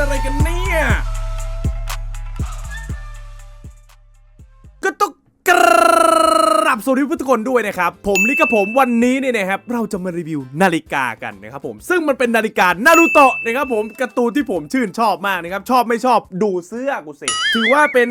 อะไรกันเนี่ย ก็ต้องกราบสวัสดีทุกคนด้วยนะครับ ผมลิกกับผมวันนี้เนี่ยนะครับ เราจะมารีวิวนาฬิกากันนะครับผม ซึ่งมันเป็นนาฬิกานารูโตะนะครับผมการ์ตูนที่ผมชื่นชอบมากนะครับ ชอบไม่ชอบดูเสื้อกูสิ ถือว่าเป็น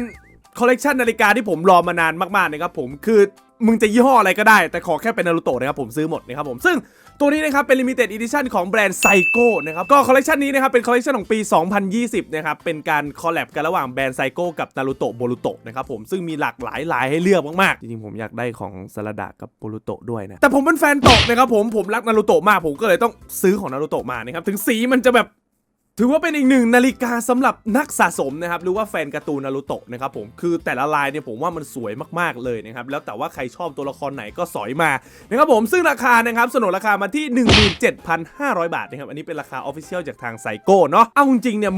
คอลเลกชันนาฬิกาที่ผมรอมานานมากๆนะครับผมคือ มึงจะยี่ห้ออะไรก็ได้ แต่ขอแค่เป็นนารูโตะนะครับผมซื้อหมดนะครับผมซึ่งตัวนี้นะครับเป็น limited edition ของแบรนด์ไซโก้นะครับก็คอลเลกชันนี้นะครับเป็นคอลเลกชันของปี 2020 นะครับ เป็นการคอลแลบกันระหว่างแบรนด์ไซโก้กับนารูโตะโบรูโตะนะครับผมซึ่งมีหลากหลายลายให้เลือกมากๆ จริงๆ ผมอยากได้ของซาลาดะกับโบรูโตะด้วยนะ แต่ผมเป็นแฟนโตะนะครับผมผมรักนารูโตะมากผมก็เลยต้องซื้อของนารูโตะมานะครับถึงสีมันจะแบบ ถือว่าเป็นอีกหนึ่งนาฬิกาสำหรับนักสะสมนะครับ หรือว่าแฟนการ์ตูนนารูโตะนะครับผมคือแต่ละลายเนี่ยผมว่ามันสวยมากๆเลยนะครับ แล้วแต่ว่าใครชอบตัวละครไหนก็สอยมานะครับผมซึ่งราคานะครับสนนราคามาที่ 17,500 บาทนะครับ อันนี้เป็นราคาออฟฟิเชียลจากทางไซโก้เนาะเอาจริงเนี่ย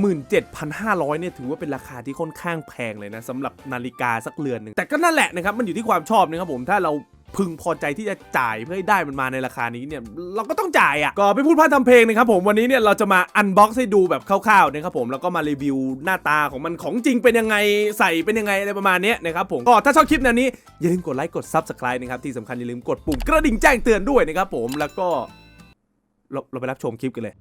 17,500เนี่ยถือว่าเป็นราคาที่ค่อนข้างแพงเลยนะสำหรับนาฬิกาสักเรือนหนึ่งแต่ก็นั่นแหละนะครับมันอยู่ที่ความชอบนะครับผมถ้าเรา พึงพอใจที่จะจ่ายเพื่อให้ได้มันมาในราคานี้เนี่ยเราก็ต้องจ่ายอะก็ไม่พูดพร่ำทำเพลงนะครับผมวันนี้เนี่ยเราจะมาอันบ็อกซ์ให้ดูแบบคร่าวๆนะครับผมแล้วก็มารีวิวหน้าตาของมันของจริงเป็นยังไงใส่เป็นยังไงอะไรประมาณนี้นะครับผมก็ถ้าชอบคลิปแนวนี้อย่าลืมกดไลค์กด Subscribe นะครับที่สำคัญอย่าลืมกดปุ่มกระดิ่งแจ้งเตือนด้วยนะครับผมแล้วก็เราเราไปรับชมคลิปกันเลย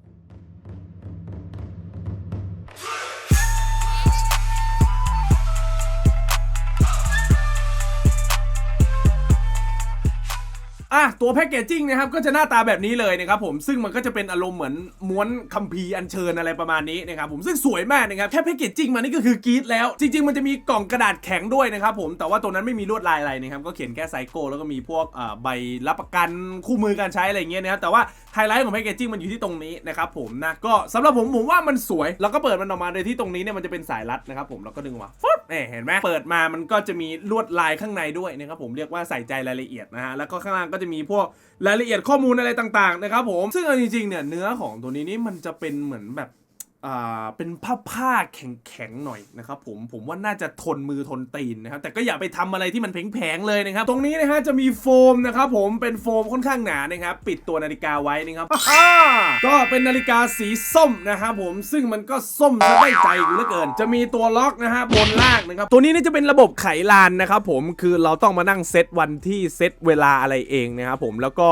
อะตัวแพคเกจจิ้งนะครับก็จะหน้าตาแบบนี้เลยนะครับผมซึ่งมันก็จะเป็นอารมณ์เหมือนม้วนคัมภีร์อัญเชิญอะไรประมาณนี้นะครับผมซึ่งสวยมากนะครับแค่แพคเกจจิ้งมานี่ก็คือกรี๊ดแล้ว จริง ๆ มันจะมีกล่องกระดาษแข็งด้วยนะครับผมแต่ว่าตัวนั้นไม่มีลวดลายอะไรนะครับก็เขียนแค่ไซโก้แล้วก็มีพวกใบรับประกันคู่มือการใช้อะไรเงี้ยนะครับแต่ว่าไฮไลท์ของแพคเกจจิ้งมันอยู่ที่ตรงนี้นะครับผมนะก็สำหรับผมผมว่ามันสวยแล้วก็เปิดมันออกมาโดยที่ตรงนี้เนี่ยมันจะเป็นสายรัดนะครับผมแล้วก็ดึงออกมาฟึ๊บเนี่ยเห็นไหมเปิดมามันก็จะมีลวดลายข้างในด้วยนะครับผมเรียกว่าใส่ใจรายละเอียดนะฮะแล้วก็ข้างล่างก็จะมีพวกรายละเอียดข้อมูลอะไรต่างๆนะครับผมซึ่งเอาจริงๆเนี่ยเนื้อของตัวนี้นี่มันจะเป็นเหมือนแบบ เป็นผ้าผ้าแข็งๆหน่อยนะครับผมผมว่าน่าจะทนมือทนตีนนะครับแต่ก็อย่าไปทำอะไรที่มันแผงๆเลยนะครับ ตรงนี้นะฮะจะมีโฟมนะครับผมเป็นโฟมค่อนข้างหนานะครับปิดตัวนาฬิกาไว้นะครับอ่าก็เป็นนาฬิกาสีส้มนะครับผมซึ่งมันก็ส้มซะได้ใจกูเหลือเกิน จะมีตัวล็อกนะฮะบนล่างนะครับตัวนี้นี่จะเป็นระบบไขลานนะครับผมคือเราต้องมานั่งเซตวันที่เซตเวลาอะไรเองนะครับผมแล้วก็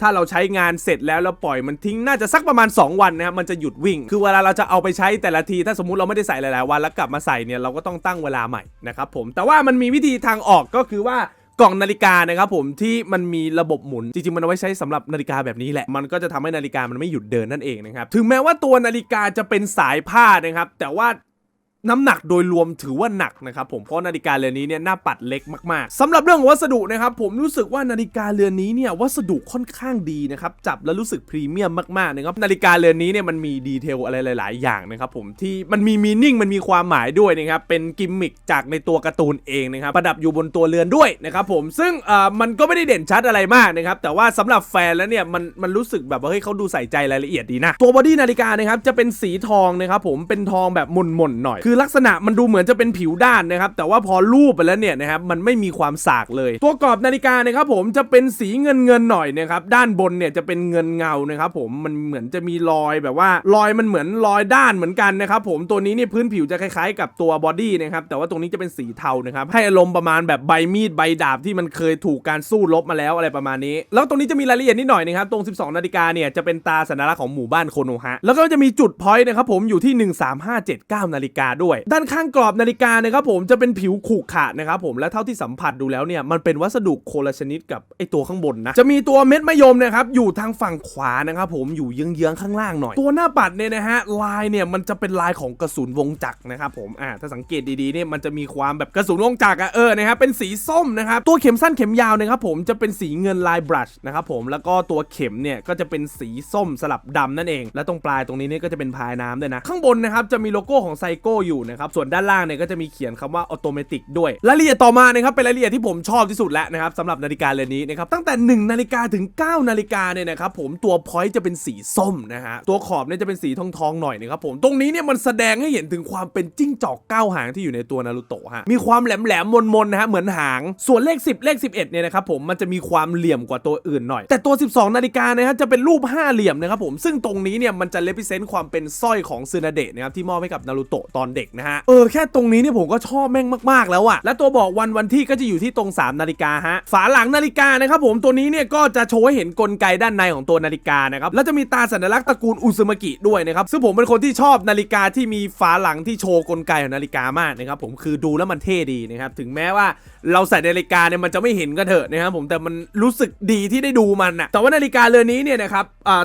ถ้าเราใช้งานเสร็จแล้วแล้วปล่อยมันทิ้งน่าจะสักประมาณ 2 วันนะครับมันจะหยุดวิ่ง คือเวลาเราจะเอาไปใช้แต่ละที ถ้าสมมติเราไม่ได้ใส่หลายๆวันแล้วกลับมาใส่เนี่ยเราก็ต้องตั้งเวลาใหม่นะครับผมแต่ว่ามันมีวิธีทางออกก็คือว่ากล่องนาฬิกานะครับผมที่มันมีระบบหมุนจริงๆมันเอาไว้ใช้สำหรับนาฬิกาแบบนี้แหละ มันก็จะทำให้นาฬิกามันไม่หยุดเดินนั่นเองนะครับถึงแม้ว่าตัวนาฬิกาจะเป็นสายผ้านะครับแต่ว่า น้ำหนักโดยรวมถือว่าหนักนะครับผมเพราะนาฬิกาเรือนนี้เนี่ยหน้าปัดเล็กมากๆสำหรับเรื่องวัสดุนะครับผมรู้สึกว่านาฬิกาเรือนนี้เนี่ยวัสดุค่อนข้างดีนะครับจับแล้วรู้สึกพรีเมียมมากๆนะครับนาฬิกาเรือนนี้เนี่ยมันมีดีเทลอะไรหลาย ๆ อย่างนะครับผมที่มันมีมีนิ่งมันมีความหมายด้วยนะครับเป็นกิมมิคจากในตัวการ์ตูนเองนะครับประดับอยู่บนตัวเรือนด้วยนะครับผมซึ่งเอ่อมันก็ไม่ได้เด่นชัดอะไรมากนะครับแต่ว่าสำหรับแฟนแล้วเนี่ยมันมันรู้สึกแบบว่าเฮ้ยเขาดูใส่ใจรายละเอียดดีนะตัวบอดี้นาฬิกานะครับจะเป็นสีทองนะครับผมเป็นทองแบบหม่นๆหน่อยคือลักษณะมันดูเหมือนจะเป็นผิวด้านนะครับ แต่ว่าพอลูบไปแล้วเนี่ยนะครับมันไม่มีความสากเลย ตัวกรอบนาฬิกานะครับผมจะเป็นสีเงินเงินหน่อยนะครับด้านบนเนี่ยจะเป็นเงินเงานะครับผมมันเหมือนจะมีรอยแบบว่า รอยมันเหมือนรอยด้านเหมือนกันนะครับผมตัวนี้เนี่ยพื้นผิวจะคล้ายๆ กับตัวบอดี้นะครับแต่ว่าตรงนี้จะเป็นสีเทานะครับให้อารมณ์ประมาณแบบใบมีดใบดาบที่มันเคยถูกการสู้รบมาแล้วอะไรประมาณนี้ แล้วตรงนี้จะมีรายละเอียดนิดหน่อยนะครับตรง 12 นาฬิกาเนี่ยจะเป็นตาสัญลักษณ์ของหมู่บ้านโคโนฮะแล้วก็จะมีจุดพอยต์นะครับผมอยู่ที่ 13579 นาฬิกาด้วย ด้านข้างกรอบนาฬิกานะครับผมจะเป็นผิวขรุขระนะครับผมและเท่าที่สัมผัสดูแล้วเนี่ยมันเป็นวัสดุโคละชนิดกับไอตัวข้างบนนะจะมีตัวเม็ดมะยมนะครับอยู่ทางฝั่งขวานะครับผมอยู่เยื้องๆข้างล่างหน่อย ตัวหน้าปัดเนี่ยนะฮะลายเนี่ยมันจะเป็นลายของกระสุนวงจักรนะครับผมอ่าถ้าสังเกตดีๆเนี่ยมันจะมีความแบบกระสุนวงจักรอะเออนะครับเป็นสีส้มนะครับตัวเข็มสั้นเข็มยาวนะครับผมจะเป็นสีเงินลายบรัชนะครับผมแล้วก็ตัวเข็มเนี่ยก็จะเป็นสีส้มสลับดำนั่นเอง และตรงปลายตรงนี้เนี่ยก็จะเป็นพายน้ำด้วยนะข้างบนนะครับจะมีโลโก้ของไซโก้อยู่นะครับส่วนด้านล่างเนี่ยก็จะมีเขียนคำว่าออโตเมติกด้วยรายละเอียดต่อมานะครับเป็นรายละเอียดที่ผมชอบที่สุดแล้วนะครับสำหรับนาฬิกาเรือนนี้นะครับตั้งแต่ 1 นาฬิกาถึง 9 นาฬิกาเนี่ยนะครับผมตัวพอยต์จะเป็นสีส้มนะฮะตัวขอบเนี่ยจะเป็นสีทองทองๆหน่อยนะครับผมตรงนี้เนี่ยมันแสดงให้เห็นถึงความเป็นจิ้งจอกเก้าหางที่อยู่ในตัวนารูโตะฮะมีความแหลมแหลมมนมนๆนะฮะเหมือนหาง ส่วนเลข 10 เลข 11เนี่ยนะครับผมมันจะมีความเหลี่ยมกว่าตัวอื่นหน่อย แต่ตัว 12 นาฬิกานะฮะจะเป็นรูปห้าเหลี่ยมนะครับผมซึ่งตรงนี้เนี่ยมันจะเลพิเซนต์ความเป็นสร้อยของซึนาเดะนะครับที่มอบให้กับนารูโตะตอนเด็กนะฮะ เออแค่ตรงนี้เนี่ยผมก็ชอบแม่งมากๆแล้วอะและตัวบอกวันวันที่ก็จะอยู่ที่ตรง 3 นาฬิกาฮะ ฝาหลังนาฬิกานะครับผมตัวนี้เนี่ยก็จะโชว์ให้เห็นกลไกด้านในของตัวนาฬิกานะครับ แล้วจะมีตาสัญลักษณ์ตระกูลอุซึมากิด้วยนะครับ ซึ่งผมเป็นคนที่ชอบนาฬิกาที่มีฝาหลังที่โชว์กลไกของนาฬิกามากนะครับผมคือดูแล้วมันเท่ดีนะครับถึงแม้ว่าเราใส่นาฬิกาเนี่ยมันจะไม่เห็นก็เถอะนะครับผมแต่มันรู้สึกดีที่ได้ดูมันนะแต่ว่านาฬิกาเรือนนี้เนี่ยนะครับ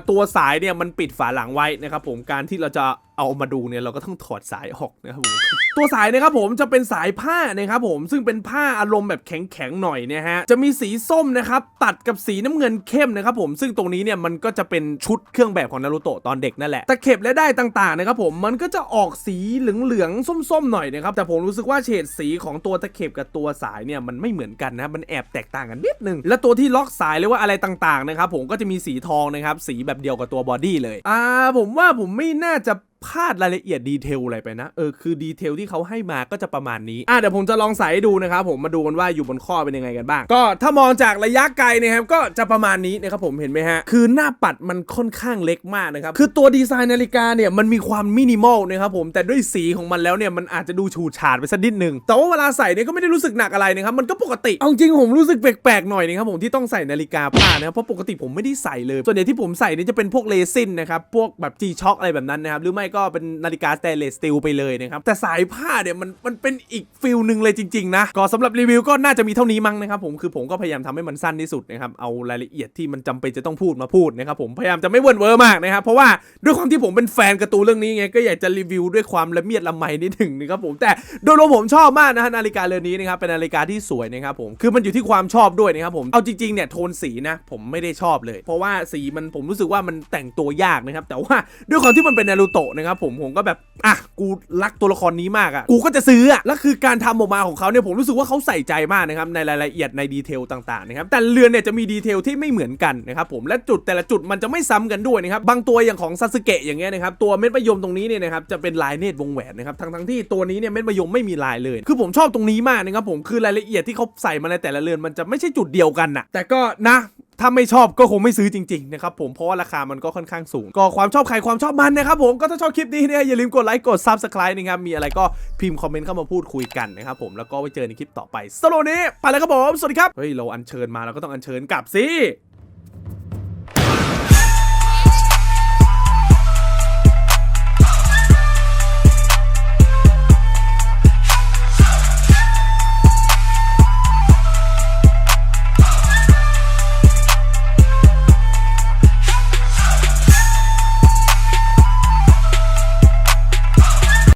ตัวสายเนี่ยมันปิดฝาหลังไว้นะครับผมการที่เราจะ เอามาดูเนี่ยเราก็ต้องถอดสายออกนะครับผมตัวสายนะครับผมจะเป็นสายผ้านะครับผมซึ่งเป็นผ้าอารมณ์แบบแข็งๆหน่อยนะฮะจะมีสีส้มนะครับตัดกับสีน้ำเงินเข้มนะครับผมซึ่งตรงนี้เนี่ยมันก็จะเป็นชุดเครื่องแบบของนารูโตะตอนเด็กนั่นแหละตะเข็บและได้ต่างๆนะครับผมมันก็จะออกสีเหลืองๆส้มๆหน่อยนะครับแต่ผมรู้สึกว่าเฉดสีของตัวตะเข็บกับตัวสายเนี่ยมันไม่เหมือนกันนะมันแอบแตกต่างกันนิดนึงและตัวที่ล็อกสายหรือว่าอะไรต่างๆนะครับผมก็จะมีสีทองนะครับสีแบบเดียวกับตัวบอดี้เลยอ่าผมว่าผมไม่น่าจะ พลาดรายละเอียดดีเทลอะไรไปนะ เออคือดีเทลที่เขาให้มาก็จะประมาณนี้ อะเดี๋ยวผมจะลองใส่ดูนะครับผมมาดูกันว่าอยู่บนข้อเป็นยังไงกันบ้าง ก็ถ้ามองจากระยะไกลนะครับก็จะประมาณนี้นะครับผมเห็นไหมฮะ คือหน้าปัดมันค่อนข้างเล็กมากนะครับคือตัวดีไซน์นาฬิกาเนี่ยมันมีความมินิมอลนะครับผมแต่ด้วยสีของมันแล้วเนี่ยมันอาจจะดูฉูดฉาดไปสักนิดนึงแต่ว่าเวลาใส่เนี่ยก็ไม่ได้รู้สึกหนักอะไรนะครับมันก็ปกติเอาจริงผมรู้สึกแปลกๆหน่อยนะครับผมที่ต้องใส่นาฬิกาผ้านะครับเพราะปกติผมไม่ได้ใส่เลย ส่วนใหญ่ที่ผมใส่เนี่ยจะเป็นพวกเลซินนะครับพวกแบบ G Shock อะไรแบบนั้นนะครับหรือไม่ก็เป็นนาฬิกาสเตนเลสสตีลไปเลยนะครับ แต่สายผ้าเนี่ยมันมันเป็นอีกฟิลหนึ่งเลยจริง ๆ นะ ก็สำหรับรีวิวก็น่าจะมีเท่านี้มั้งนะครับผมคือผมก็พยายามทำให้มันสั้นที่สุดนะครับเอารายละเอียดที่มันจำเป็นจะต้องพูดมาพูดนะครับผมพยายามจะไม่เวิร์นเวอร์มากนะครับเพราะว่าด้วยความที่ผมเป็นแฟนการ์ตูนเรื่องนี้ไงก็อยากจะรีวิวด้วยความละเมียดละไมนิดหนึ่งนะครับผมแต่โดยรวมผมชอบมากนะฮะนาฬิกาเรือนนี้นะครับเป็นนาฬิกาที่สวยนะครับผมคือมันอยู่ที่ความชอบด้วยนะครับผมเอาจริงๆเนี่ยโทนสีนะผมไม่ได้ชอบเลย เพราะว่าสีมันผมรู้สึกว่ามันแต่งตัวยากนะครับแต่ว่าด้วยความที่มันเป็นนารูโตะนะครับผมผมก็แบบอะกูรักตัวละครนี้มากอะกูก็จะซื้ออะแล้วคือการทำออกมาของเขาเนี่ยผมรู้สึกว่าเขาใส่ใจมากนะครับในรายละเอียดในดีเทลต่างๆนะครับแต่เรือนเนี่ยจะมีดีเทลที่ไม่เหมือนกันนะครับผมและจุดแต่ละจุดมันจะไม่ซ้ำกันด้วยนะครับบางตัวอย่างของซาสึเกะอย่างเงี้ยนะครับตัวเม็ดมะยมตรงนี้เนี่ยนะครับจะเป็นลายเนตรวงแหวนนะครับทั้งทั้งๆที่ตัวนี้เนี่ยเม็ดมะยมไม่มีลายเลย คือผมชอบตรงนี้มากนะครับผมคือรายละเอียดที่เขาใส่มาในแต่ละเรือนมันจะไม่ใช่จุดเดียวกันน่ะแต่ก็นะถ้าไม่ชอบก็คงไม่ซื้อจริงๆนะครับผมเพราะว่าราคามันก็ค่อนข้างสูง ก็ความชอบใครความชอบมันนะครับผมก็ถ้าชอบคลิปนี้เนี่ยอย่าลืมกดไลค์กด Subscribe นะครับมีอะไรก็พิมพ์คอมเมนต์เข้ามาพูดคุยกันนะครับผมแล้วก็ไว้เจอในคลิปต่อไปสโลนี้ไปแล้วครับผมสวัสดีครับเฮ้ยเราอัญเชิญมาเราก็ต้องอัญเชิญกลับสิ